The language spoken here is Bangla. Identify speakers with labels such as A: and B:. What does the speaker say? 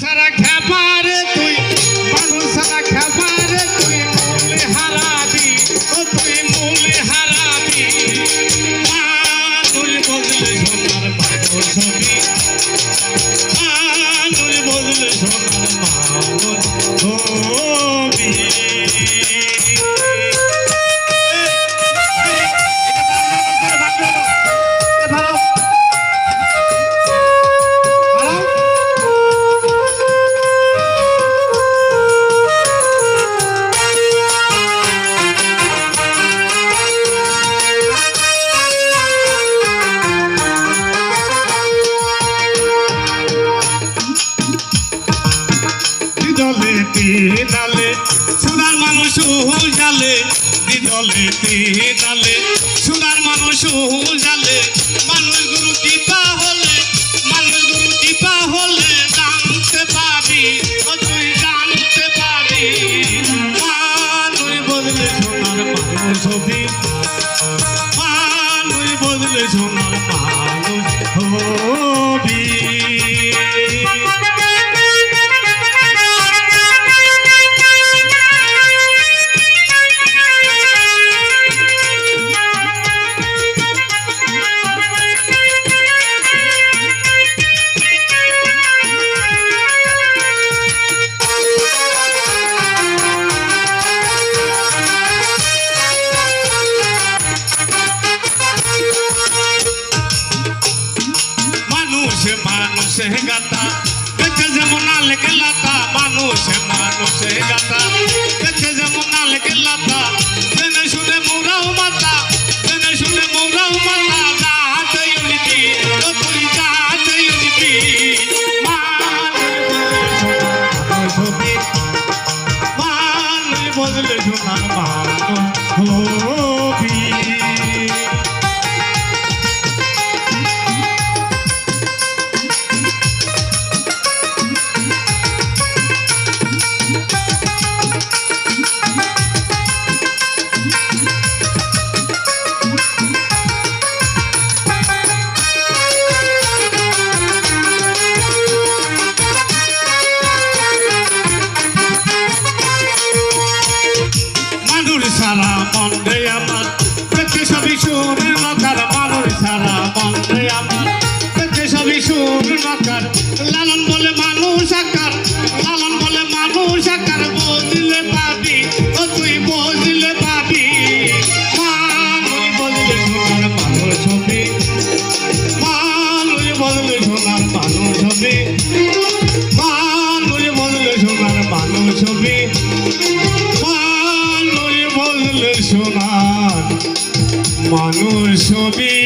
A: সারা খেপারে তিনালে সোনার মানুষ জালে দিদলে তিনালে সোনার মানুষ জালে, মানুষ গুরু টিপা হলে, মানুষ গুরু টিপা হলে জানতে পাবি ও তুই জানতে পাবি মানুষ বদলে সোনার মানুষ হবি বদলে সোনার মানুষ মানুষে গাতা দেখে যেমন আলেকে লাতা মানুষে মানুষে গাতা দেখে যেমন আলেকে লাতা জেনে শুনে মোরাও মাতা জেনে শুনে মোরাও মাতা যাহাতে ইউনিটি ও তুই যাহাতে ইউনিটি মানুষ হবি মানুষ বদলে সোনার মানুষ হবি সুর নকার মানুষ সারা মন্ডে আমার। দেখে সবই সুর নকার লালন বলে মানুষ আকার, লালন বলে মানুষ আকার। বদলে পাবি, ও তুই বদলে পাবি। মানুষ বদলে সোনার মানুষ হবে মানুষ বদলে সোনার মানুষ হবে মানুষ বদলে সোনার মানুষ হবে মানুষ হবি।